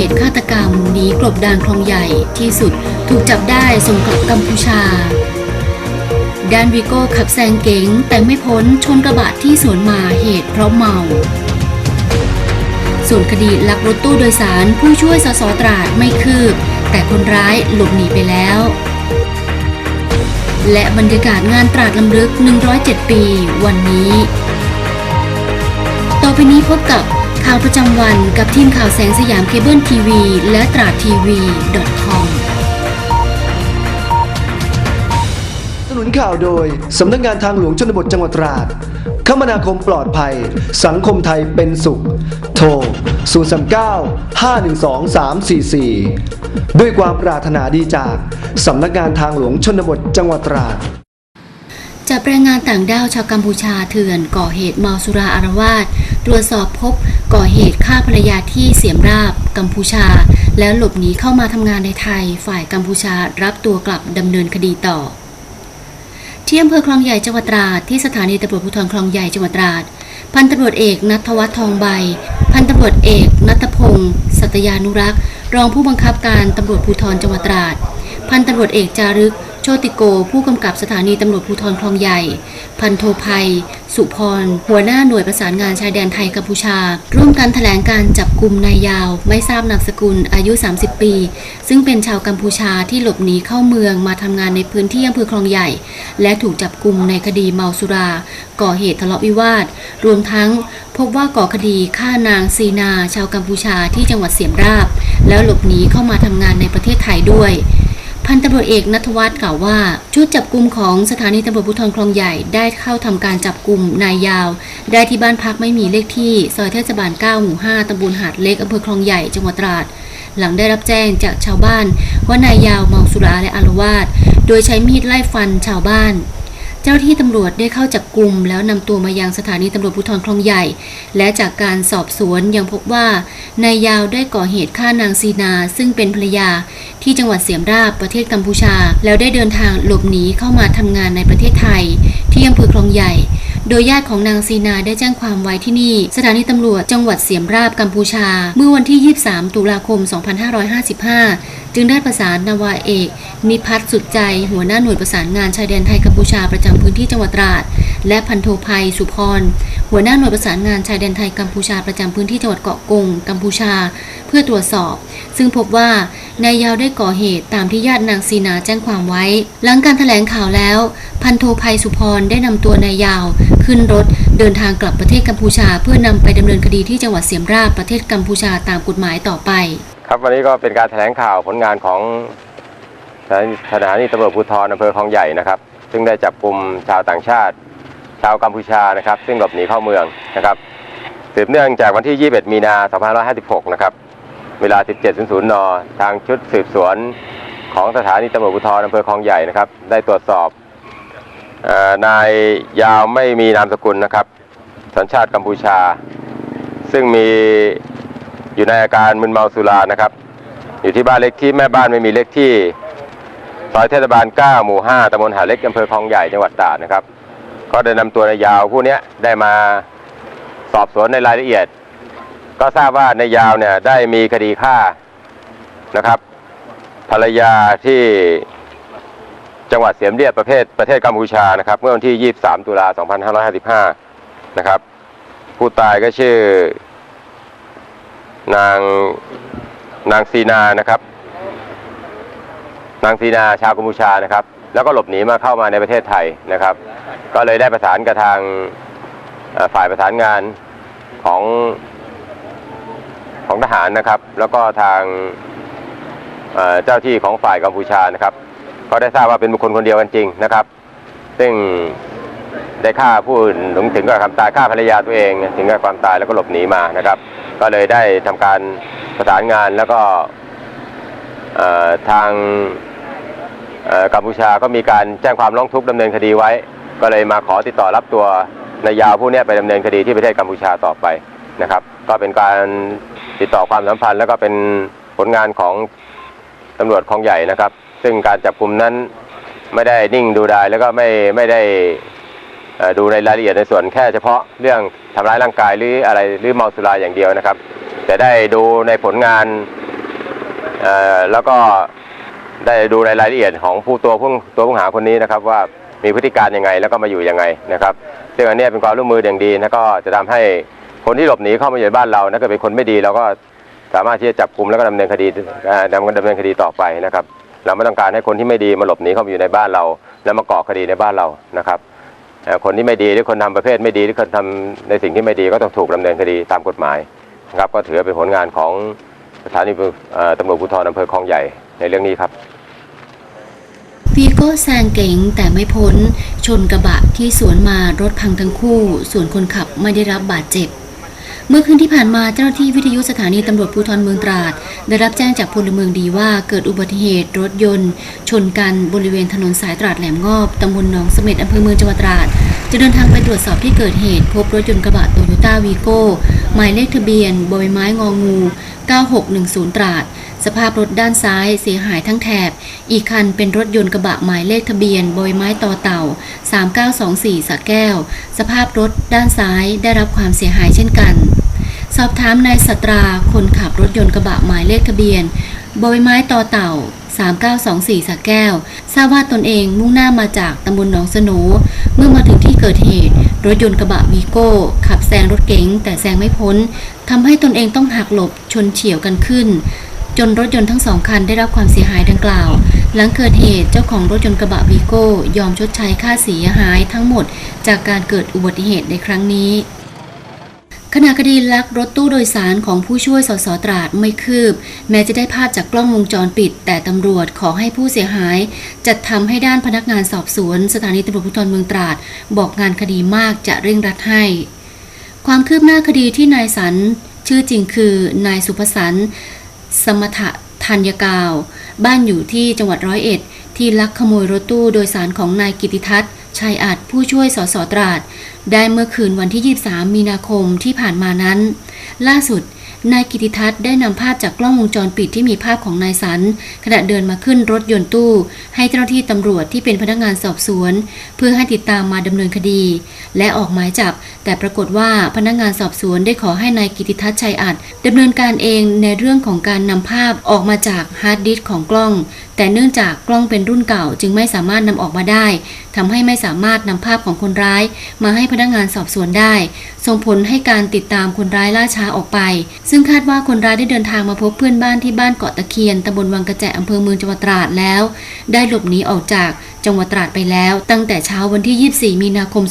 เหตุฆาตกรรมหนีกลบดานคลองใหญ่ที่สุดถูกจับได้ส่งกลับกัมพูชา ดานวิโก้ขับแซงเก๋งแต่ไม่พ้นชนกระบะที่สวนมาเหตุเพราะเมา ส่วนคดีลักรถตู้โดยสารผู้ช่วยสสตราดไม่คืบ แต่คนร้ายหลบหนีไปแล้ว และบรรยากาศงานตราดลำลึก 107 ปี วันนี้ ต่อไปนี้พบกับ ข่าวประจำวันกับทีมข่าวแสงสยามเคเบิลทีวี และตราทีวี .com สนุนข่าวโดย สำนักงานทางหลวงชนบทจังหวัดตราด คมนาคมปลอดภัย สังคมไทยเป็นสุข โทร 039 512 344 ด้วยความปรารถนาดีจาก สำนักงานทางหลวงชนบทจังหวัดตราด จับแรงงานต่างด้าวชาวกัมพูชาเถื่อนก่อเหตุเมาสุราอารวาสตรวจสอบพบก่อเหตุฆ่าภรรยาที่เสียมราบกัมพูชา แล้วหลบหนีเข้ามาทำงานในไทย ฝ่ายกัมพูชารับตัวกลับดำเนินคดีต่อ ที่อำเภอคลองใหญ่จังหวัดตราดที่สถานีตำรวจภูธรคลองใหญ่จังหวัดตราดพันตำรวจเอกนัทวัฒน์ทองใบ พันตำรวจเอกนัทพงศ์สัตยานุรักษ์ รองผู้บังคับการตำรวจภูธรจังหวัดตราด พันตำรวจเอกจารึก ชติโก ผู้กำกับสถานีตำรวจภูธรคลองใหญ่ พันโทภัย สุพร หัวหน้าหน่วยประสานงานชายแดนไทยกัมพูชา ร่วมกันแถลงการจับกลุ่มนายยาว ไม่ทราบนามสกุลอายุ 30 ปี ซึ่งเป็นชาวกัมพูชาที่หลบหนีเข้าเมืองมาทำงานในพื้นที่อำเภอคลองใหญ่ และถูกจับกลุ่มในคดีเมาสุรา ก่อเหตุทะเลาะวิวาท รวมทั้งพบว่าก่อคดีฆ่านางซีนา ชาวกัมพูชาที่จังหวัดเสียมราบ แล้วหลบหนีเข้ามาทำงานในประเทศไทยด้วย พันตำรวจเอกนัทวัฒน์กล่าวว่า ชุดจับกลุ่มของสถานีตำรวจภูธรคลองใหญ่ได้เข้าทำการจับกลุ่มนายยาว ได้ที่บ้านพักไม่มีเลขที่ ซอยเทศบาล 9 หมู่ 5ตำบลหาดเล็กอำเภอคลองใหญ่จังหวัดตราด หลังได้รับแจ้งจากชาวบ้าน ว่านายยาวเมาสุราและอารวาสโดยใช้มีดไล่ฟันชาวบ้านเจ้าหน้าที่ตำรวจได้เข้าจับกลุ่มแล้วนำตัวมายังสถานีตำรวจภูธรคลองใหญ่ และจากการสอบสวนยังพบว่านายยาวได้ก่อเหตุฆ่านางซีนา ซึ่งเป็นภรรยา ที่จังหวัดเสียมราบประเทศกัมพูชา แล้วได้เดินทางหลบหนีเข้ามาทำงานในประเทศไทย ที่อำเภอคลองใหญ่ โดยญาติของนางซีนาได้แจ้งความไว้ที่นี่ สถานีตำรวจจังหวัดเสียมราบกัมพูชา เมื่อวันที่ 23 ตุลาคม 2555 จึงได้ประสานนาวาเอก นิพัฒน์สุดใจหัวหน้าหน่วยประสานงานชายแดนไทยกัมพูชาประจำพื้นที่จังหวัดตราด และพันโทภัยสุพรหัวหน้าหน่วยประสานงานชายแดนไทยกัมพูชาประจำพื้นที่จังหวัดเกาะกงกัมพูชา เพื่อตรวจสอบ ซึ่งพบว่า นายยาวได้ก่อเหตุตามที่ญาตินางซีนาแจ้งความไว้ หลังการแถลงข่าวแล้ว พันโทภัยสุพรได้นำตัวนายยาว ขึ้นรถเดินทางกลับประเทศกัมพูชา เพื่อนำไปดำเนินคดีที่จังหวัดเสียมราบประเทศกัมพูชาตามกฎหมายต่อไป ครับวันนี้ก็เป็นการแถลงข่าวผลงานของสถานีตำรวจภูธรอำเภอคลองใหญ่นะครับซึ่งได้จับกลุ่มชาวต่างชาติ ชาวกัมพูชานะครับ ซึ่งหลบหนีเข้าเมืองนะครับสืบเนื่องจากวันที่ 21 มีนา 2556 นะครับ เวลา 17.00 น ทางชุดสืบสวนของสถานีตำรวจภูธรอำเภอคลองใหญ่นะครับ ได้ตรวจสอบออนายยาวไม่มีนามสกุลนะครับ สัญชาติกัมพูชา ซึ่งมีอยู่ในอาการมึนเมาสุรานะครับ อยู่ที่บ้านเล็กที่แม่บ้านไม่มีเลขที่ซอยเทศบาล 9 หมู่ 5ตำบลหาเล็กอำเภอคลองใหญ่จังหวัดตราดนะครับ ก็ได้นำตัวนายยาวผู้นี้ได้มาสอบสวนในรายละเอียด ก็ทราบว่านายยาวเนี่ยได้มีคดีฆ่านะครับ ภรรยาที่จังหวัดเสียมเรียบประเทศประเทศกัมพูชานะครับ เมื่อวันที่ 23 ตุลา 2555 นะครับ ผู้ตายก็ชื่อนางนางซีนานะครับ นางซีนาชาวกัมพูชานะครับ แล้วก็หลบหนีมาเข้ามาในประเทศไทยนะครับ ก็เลยได้ประสานกับทางฝ่ายประสานงานของ ของทหารนะครับ แล้วก็ทางเจ้าที่ของฝ่ายกัมพูชานะครับก็ได้ทราบว่าเป็นบุคคลคนเดียวกันจริงนะครับ ซึ่งได้ฆ่าผู้อื่นถึงกับความตายฆ่าภรรยาตัวเอง ถึงกับความตายแล้วก็หลบหนีมานะครับ ก็เลยได้ทำการประสานงานแล้วก็ทางกัมพูชาก็มีการแจ้งความร้องทุกข์ดำเนินคดีไว้ ก็เลยมาขอติดต่อรับตัวนายยาวผู้นี้ไปดำเนินคดีที่ประเทศกัมพูชาต่อไปนะครับ ก็เป็นการติดต่อความสัมพันธ์ แล้วก็เป็นผลงานของตำรวจคลองใหญ่นะครับ ซึ่งการจับกลุ่มนั้นไม่ได้นิ่งดูดายแล้วก็ไม่ไม่ได้ดูในรายละเอียดในส่วนแค่เฉพาะเรื่องทำร้ายร่างกายหรืออะไรหรือเมาสุราอย่างเดียวนะครับจะได้ดูในผลงานแล้วก็ได้ดูในรายละเอียดของผู้ตัวผู้ตัวผู้หาคนนี้นะครับ ว่ามีพฤติการยังไงแล้วก็มาอยู่ยังไงนะครับ ซึ่งอันนี้เป็นความร่วมมืออย่างดีแล้วก็จะทำให้ คนที่หลบหนีเข้ามาอยู่ในบ้านเราถ้าเกิดเป็นคนไม่ดีเราก็สามารถที่จะจับกลุ่มแล้วก็ดำเนินคดีดำดำเนินคดีต่อไปนะครับ เราไม่ต้องการให้คนที่ไม่ดีมาหลบหนีเข้ามาอยู่ในบ้านเรา แล้วมาก่อคดีในบ้านเรานะครับคนที่ไม่ดีหรือคนทำประเภทไม่ดีหรือคนทำในสิ่งที่ไม่ดีก็ต้องถูกดำเนินคดีตามกฎหมายนะครับก็ถือเป็นผลงานของสถานีเอ่อตำรวจภูธรอำเภอคลองใหญ่ในเรื่องนี้ครับวีโก้แซงเก๋งแต่ไม่พ้น ชนกระบะที่สวนมารถพังทั้งคู่ ส่วนคนขับไม่ได้รับบาดเจ็บ เมื่อคืนที่ผ่านมาเจ้าหน้าที่วิทยุสถานีตำรวจภูธรเมืองตราด ได้รับแจ้งจากพลเมืองดีว่าเกิดอุบัติเหตุรถยนต์ ชนกันบริเวณถนนสายตราดแหลมงอบตำบลหนองเสม็ดอำเภอเมืองจังหวัดตราด จะเดินทางไปตรวจสอบที่เกิดเหตุ พบรถยนต์กระบะโตโยต้าวีโก้หมายเลขทะเบียนบอยไม้งองู 9610 ตราด สภาพรถด้านซ้ายเสียหายทั้งแถบ อีกคันเป็นรถยนต์กระบะหมายเลขทะเบียนบอยไม้ต่อเต่า 3924สระแก้ว สภาพรถด้านซ้ายได้รับความเสียหายเช่นกัน สอบถามนายสตราคนขับรถยนต์กระบะหมายเลขทะเบียน บอยไม้ต่อเต่า 3924สระแก้ว ทราบว่าตนเองมุ่งหน้ามาจากตำบลหนองสโหนเมื่อมาถึงที่เกิดเหตุ รถยนต์กระบะวีโก้ ขับแซงรถเก๋งแต่แซงไม่พ้นทำให้ตนเองต้องหักหลบชนเฉียวกันขึ้น จนรถยนต์ทั้งสองคันได้รับความเสียหายดังกล่าว หลังเกิดเหตุเจ้าของรถยนต์กระบะวีโก้ ยอมชดใช้ค่าเสียหายทั้งหมด จากการเกิดอุบัติเหตุในครั้งนี้ ขณะคดีลักรถตู้โดยสารของผู้ช่วยสสตราดไม่คืบ แม้จะได้ภาพจากกล้องวงจรปิด แต่ตำรวจขอให้ผู้เสียหาย จัดทำให้ด้านพนักงานสอบสวน สถานีตำรวจภูธรเมืองตราด บอกงานคดีมากจะเร่งรัดให้ ความคืบหน้าคดีที่นายสัน ชื่อจริงคือนายสุภสันต์สมถะธัญกาว บ้านอยู่ที่จังหวัดร้อยเอ็ด ที่ลักขโมยรถตู้โดยสารของนายกิติทัศน์ชัยอาจผู้ช่วยสสตราด ได้เมื่อคืนวันที่ 23 มีนาคมที่ผ่านมานั้น ล่าสุด นายกิติทัศน์ได้นำภาพจากกล้องวงจรปิดที่มีภาพของนายสัน ขณะเดินมาขึ้นรถยนต์ตู้ ให้เจ้าหน้าที่ตำรวจที่เป็นพนักงานสอบสวน เพื่อให้ติดตามมาดำเนินคดี และออกหมายจับ แต่ปรากฏว่าพนักงานสอบสวนได้ขอให้นายกิติทัศน์ชัยอัดดำเนินการเองในเรื่องของการนำภาพออกมาจากฮาร์ดดิสก์ของกล้อง แต่เนื่องจากกล้องเป็นรุ่นเก่าจึงไม่สามารถนำออกมาได้ทำให้ไม่สามารถนำภาพของคนร้าย มาให้พนักงานสอบสวนได้ ส่งผลให้การติดตามคนร้ายล่าช้าออกไป ซึ่งคาดว่าคนร้ายได้เดินทางมาพบเพื่อนบ้านที่บ้านเกาะตะเคียนตำบลวังกระแจอำเภอเมืองจังหวัดตราดแล้ว ได้หลบหนีออกจากจังหวัดตราดไปแล้วตั้งแต่เช้าวันที่ 24 มีนาคม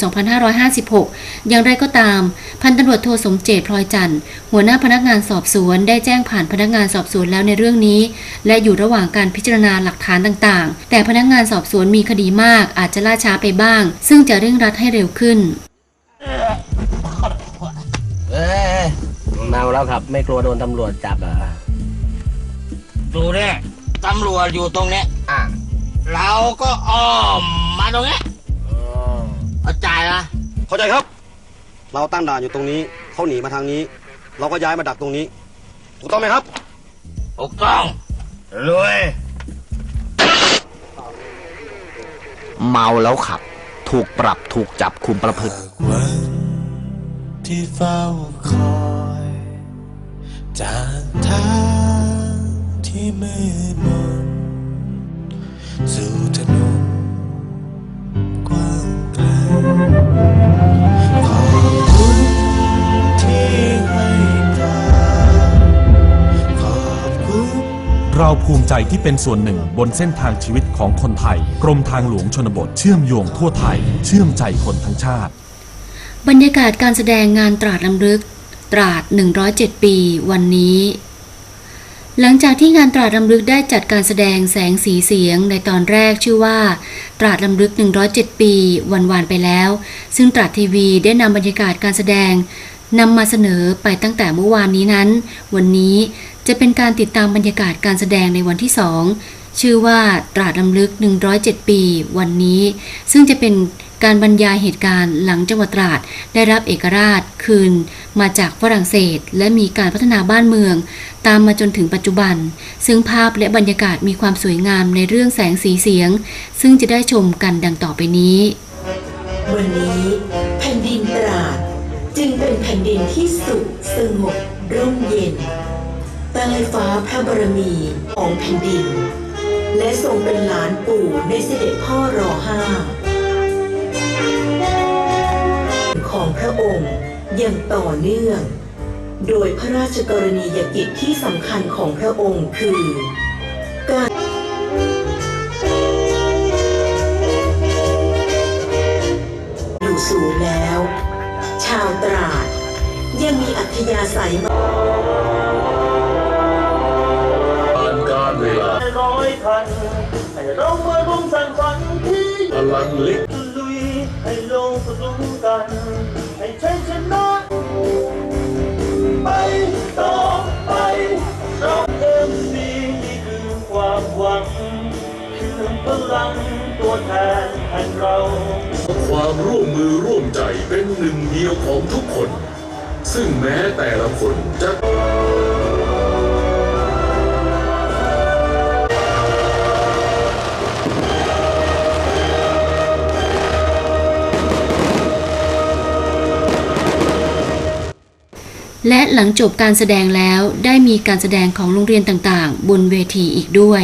2556 อย่างไรก็ตาม พันตำรวจโทสมเจตพลอยจันทร์หัวหน้าพนักงานสอบสวนได้แจ้งผ่านพนักงานสอบสวนแล้วในเรื่องนี้ และอยู่ระหว่างการพิจารณาหลักฐานต่างๆ แต่พนักงานสอบสวนมีคดีมากอาจจะล่าช้าไปบ้าง ซึ่งจะเร่งรัดให้เร็วขึ้นเอ้ยเมาแล้วครับ ไม่กลัวโดนตำรวจจับเหรอะ ดูเนี่ยตำรวจอยู่ตรงเนี้ย เราก็อ้อมมาตรงเนี้ยเข้าใจนะเข้าใจครับ เราตั้งด่านอยู่ตรงนี้เขาหนีมาทางนี้ เราก็ย้ายมาดักตรงนี้ ถูกต้องไหมครับถูกต้องรวยเมาแล้วขับ ถูกปรับถูกจับคุมประพฤติวันที่เฝ้าคอยจากทางที่มืดมน สู่ถนนกว้างไกลขอบคุณที่ให้ทางขอบคุณเราภูมิใจที่เป็นส่วนหนึ่งบนเส้นทางชีวิตของคนไทย กรมทางหลวงชนบทเชื่อมโยงทั่วไทย เชื่อมใจคนทั้งชาติ บรรยากาศการแสดงงานตราดลำลึกตราด 107 ปี วันนี้ หลังจากที่งานตราดลำลึกได้จัดการแสดงแสงสีเสียงในตอนแรกชื่อว่า ตราดลำลึก 107 ปี วันวานไปแล้ว ซึ่งตราดทีวีได้นำบรรยากาศการแสดงนำมาเสนอไปตั้งแต่เมื่อวานนี้นั้น วันนี้จะเป็นการติดตามบรรยากาศการแสดงในวันที่สองชื่อว่าตราดลำลึก 107 ปี วันนี้ ซึ่งจะเป็น การบรรยายเหตุการณ์หลังจังหวัดตราดได้รับเอกราชคืนมาจากฝรั่งเศส และมีการพัฒนาบ้านเมือง ตามมาจนถึงปัจจุบัน ซึ่งภาพและบรรยากาศมีความสวยงามในเรื่องแสงสีเสียง ซึ่งจะได้ชมกันดังต่อไปนี้ วันนี้แผ่นดินตราดจึงเป็นแผ่นดินที่สุขสงบร่มเย็นใต้ฟ้าพระบรมีของแผ่นดิน และทรงเป็นหลานปู่ในเสด็จพ่อรอห้า ระองค์อย่างต่อเนื่อง โดยพระราชกรณียกิจที่สำคัญของพระองค์คือ การอยู่สูงแล้ว ชาวตราดยังมีอัธยาศัยมาการเวลาร้อยพันให้เรามาร่วมสร้างฝันที่พลังเล็กลุยให้โลกสนุกกัน ให้ชัยชนะไปต่อไปเราเอ็มซีนี่คือความหวัง คือพลังตัวแทนแห่งเรา ความร่วมมือร่วมใจเป็นหนึ่งเดียวของทุกคน ซึ่งแม้แต่ละคนจะ และหลังจบการแสดงแล้วได้มีการแสดงของโรงเรียนต่างๆ บนเวทีอีกด้วย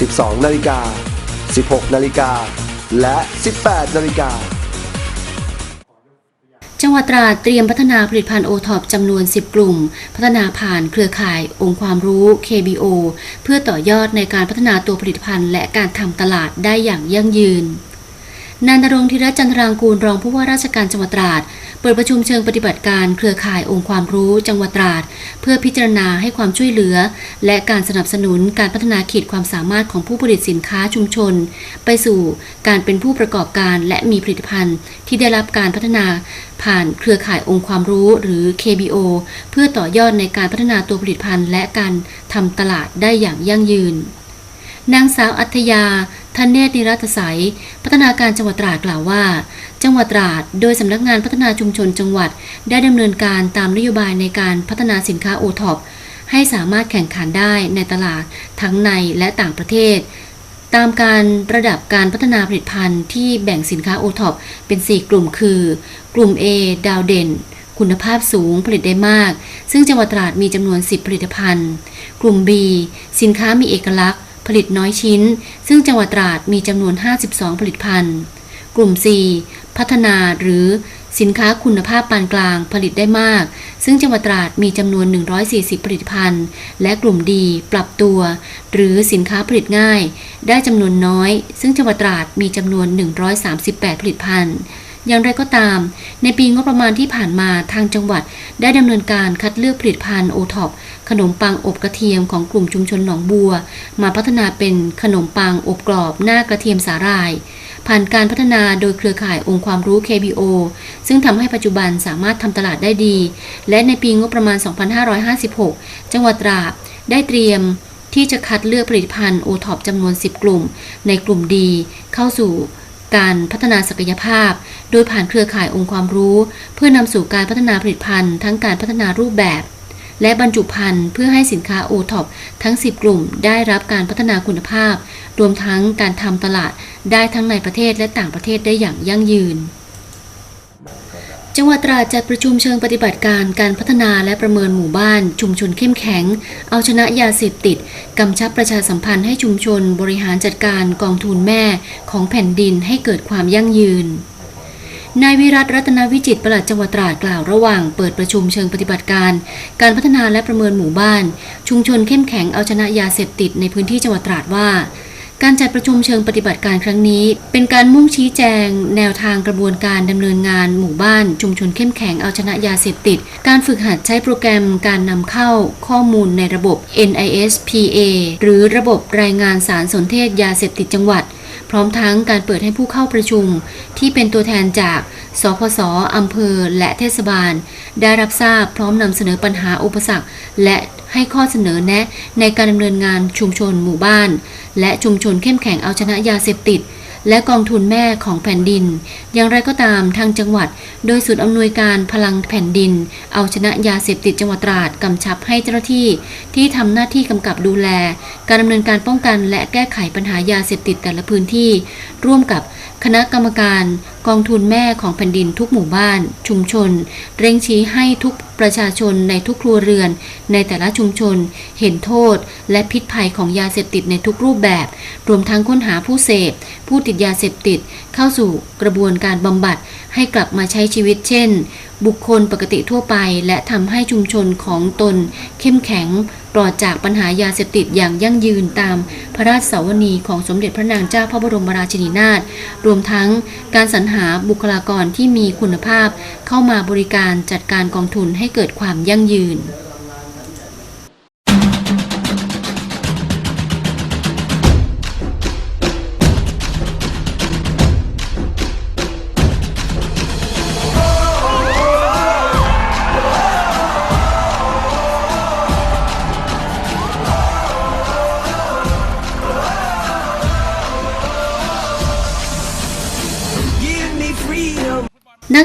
12 นาฬิกา 16 นาฬิกา และ 18 นาฬิกา จังหวัดตราดเตรียมพัฒนาผลิตภัณฑ์โอท็อปจำนวน 10 กลุ่ม พัฒนาผ่านเครือข่ายองค์ความรู้ KBO เพื่อต่อยอดในการพัฒนาตัวผลิตภัณฑ์และการทำตลาดได้อย่างยั่งยืน นายนรงธีรจันทรางกูลรองผู้ว่าราชการจังหวัดตราด เปิดประชุมเชิงปฏิบัติการเครือข่ายองค์ความรู้จังหวัดตราด เพื่อพิจารณาให้ความช่วยเหลือ และการสนับสนุนการพัฒนาขีดความสามารถของผู้ผลิตสินค้าชุมชน ไปสู่การเป็นผู้ประกอบการและมีผลิตภัณฑ์ ที่ได้รับการพัฒนาผ่านเครือข่ายองค์ความรู้หรือ KBO เพื่อต่อยอดในการพัฒนาตัวผลิตภัณฑ์ และการทำตลาดได้อย่างยั่งยืนนางสาวอัธยา ทันเนตรนิรัตใสยพัฒนาการจังหวัดตราดกล่าวว่า จังหวัดตราด โดยสำนักงานพัฒนาชุมชนจังหวัด ได้ดำเนินการตามนโยบายในการพัฒนาสินค้าโอท็อปให้สามารถแข่งขันได้ในตลาดทั้งในและต่างประเทศ ตามการระดับการพัฒนาผลิตภัณฑ์ที่แบ่งสินค้าโอท็อปเป็น 4 กลุ่มคือ กลุ่ม A ดาวเด่น คุณภาพสูงผลิตได้มาก ซึ่งจังหวัดตราดมีจำนวน 10 ผลิตภัณฑ์ กลุ่ม B สินค้ามีเอกลักษณ์ ผลิตน้อยชิ้น ซึ่งจังหวัดตราดมีจำนวน 52 ผลิตภัณฑ์ กลุ่ม C พัฒนาหรือสินค้าคุณภาพปานกลางผลิตได้มาก ซึ่งจังหวัดตราดมีจำนวน 140 ผลิตภัณฑ์ และกลุ่มดีปรับตัว หรือสินค้าผลิตง่าย ได้จำนวนน้อย ซึ่งจังหวัดตราดมีจำนวน 138 ผลิตภัณฑ์ อย่างไรก็ตาม ในปีงบประมาณที่ผ่านมาทางจังหวัด ได้ดำเนินการคัดเลือกผลิตภัณฑ์โอท็อปขนมปังอบกระเทียมของกลุ่มชุมชนหนองบัว มาพัฒนาเป็นขนมปังอบกรอบหน้ากระเทียมสาหร่าย ผ่านการพัฒนาโดยเครือข่ายองค์ความรู้ KBO ซึ่งทำให้ปัจจุบันสามารถทำตลาดได้ดี และในปีงบประมาณ 2556 จังหวัดตราดได้เตรียมที่จะคัดเลือกผลิตภัณฑ์โอท็อปจำนวน 10 กลุ่ม ในกลุ่มดีเข้าสู่ การพัฒนาศักยภาพ โดยผ่านเครือข่ายองค์ความรู้ เพื่อนำสู่การพัฒนาผลิตภัณฑ์ ทั้งการพัฒนารูปแบบ และบรรจุภัณฑ์เพื่อให้สินค้าโอท็อปทั้ง 10 กลุ่ม ได้รับการพัฒนาคุณภาพ รวมทั้งการทำตลาดได้ทั้งในประเทศและต่างประเทศได้อย่างยั่งยืน จังหวัดตราดจัดประชุมเชิงปฏิบัติการการพัฒนาและประเมินหมู่บ้าน ชุมชนเข้มแข็ง เอาชนะยาเสพติด กำชับประชาสัมพันธ์ให้ชุมชน บริหารจัดการกองทุนแม่ของแผ่นดินให้เกิดความยั่งยืนนายวิรัตรัตนวิจิตปรปลัดจังหวัดตราดกล่าวระหว่างเปิดประชุมเชิงปฏิบัติการ การพัฒนาและประเมินหมู่บ้าน ชุมชนเข้มแข็งเอาชนะยาเสพติดในพื้นที่จังหวัดตราดว่า การจัดประชุมเชิงปฏิบัติการครั้งนี้ เป็นการมุ่งชี้แจง แนวทางกระบวนการดำเนินงานหมู่บ้าน ชุมชนเข้มแข็งเอาชนะยาเสพติด การฝึกหัดใช้โปรแกรมการนำเข้าข้อมูลในระบบ NISPA หรือระบบรายงานสารสนเทศยาเสพติดจังหวัด พร้อมทั้งการเปิดให้ผู้เข้าประชุม ที่เป็นตัวแทนจาก สพสอำเภอ และเทศบาล ได้รับทราบพร้อมนำเสนอปัญหาอุปสรรค และให้ข้อเสนอแนะในการดำเนินงานชุมชนหมู่บ้าน และชุมชนเข้มแข็งเอาชนะยาเสพติด และกองทุนแม่ของแผ่นดิน อย่างไรก็ตามทางจังหวัด โดยศูนย์อำนวยการพลังแผ่นดิน เอาชนะยาเสพติดจังหวัดตราดกำชับให้เจ้าหน้าที่ ที่ทำหน้าที่กำกับดูแล การดำเนินการป้องกัน และแก้ไขปัญหายาเสพติดแต่ละพื้นที่ ร่วมกับ คณะกรรมการกองทุนแม่ของแผ่นดินทุกหมู่บ้าน ชุมชน เร่งชี้ให้ทุกประชาชนในทุกครัวเรือน ในแต่ละชุมชน เห็นโทษ และพิษภัยของยาเสพติดในทุกรูปแบบ รวมทั้งค้นหาผู้เสพ ผู้ติดยาเสพติด เข้าสู่กระบวนการบำบัดให้กลับมาใช้ชีวิตเช่น บุคคลปกติทั่วไป และทำให้ชุมชนของตน เข้มแข็งปลอดจากปัญหายาเสพติดอย่างยั่งยืนตามพระราชสาวนีของสมเด็จพระนางเจ้าพระบรมราชินีนาถรวมทั้งการสรรหาบุคลากรที่มีคุณภาพ เข้ามาบริการจัดการกองทุนให้เกิดความยั่งยืน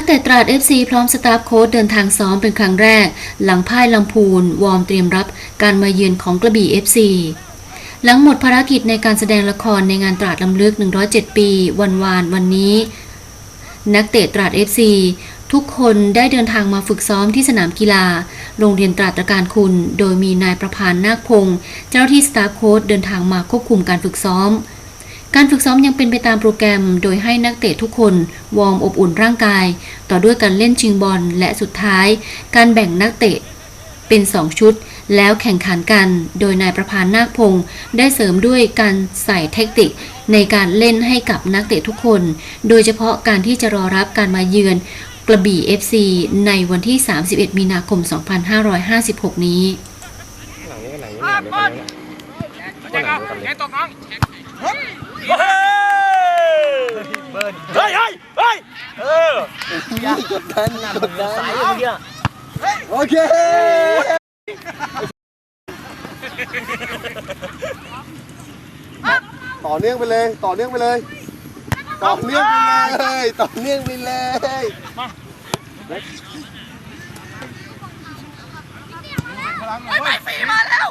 กเตะตราด FC พร้อมสตาฟโค้ชเดินทางซ้อมเป็นครั้งแรก หลังพ่ายลำพูน วอร์มเตรียมรับการมาเยือนของกระบี่ FC หลังหมดภารกิจในการแสดงละครในงานตราดลำลึก 107 ปี วันวานวันนี้ นักเตะตราด FC ทุกคนได้เดินทางมาฝึกซ้อมที่สนามกีฬา โรงเรียนตราดตระการคุณ โดยมีนายประพานนาคพงศ์เจ้าที่สตาฟโค้ชเดินทางมาควบคุมการฝึกซ้อม การฝึกซ้อมยังเป็นไปตามโปรแกรม โดยให้นักเตะทุกคนวอร์มอบอุ่นร่างกาย ต่อด้วยการเล่นชิงบอลและสุดท้าย การแบ่งนักเตะเป็น 2 ชุด แล้วแข่งขันกัน โดยนายประพานนาคพงศ์ได้เสริมด้วยการใส่เทคนิคในการเล่นให้กับนักเตะทุกคน โดยเฉพาะการที่จะรอรับการมาเยือนกระบี่ FC ในวันที่ 31 มีนาคม 2556 นี้ เฮ้ยเฮ้ยเฮ้ยเออกดดันกดดันสายเมื่อกี้โอเคต่อเนื่องไปเลยต่อเนื่องไปเลยต่อเนื่องไปเลยต่อเนื่องไปเลยไปฝีมาแล้ว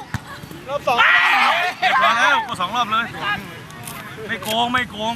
รอบสองมาแล้วก็สองรอบเลย ไม่โกงไม่โกง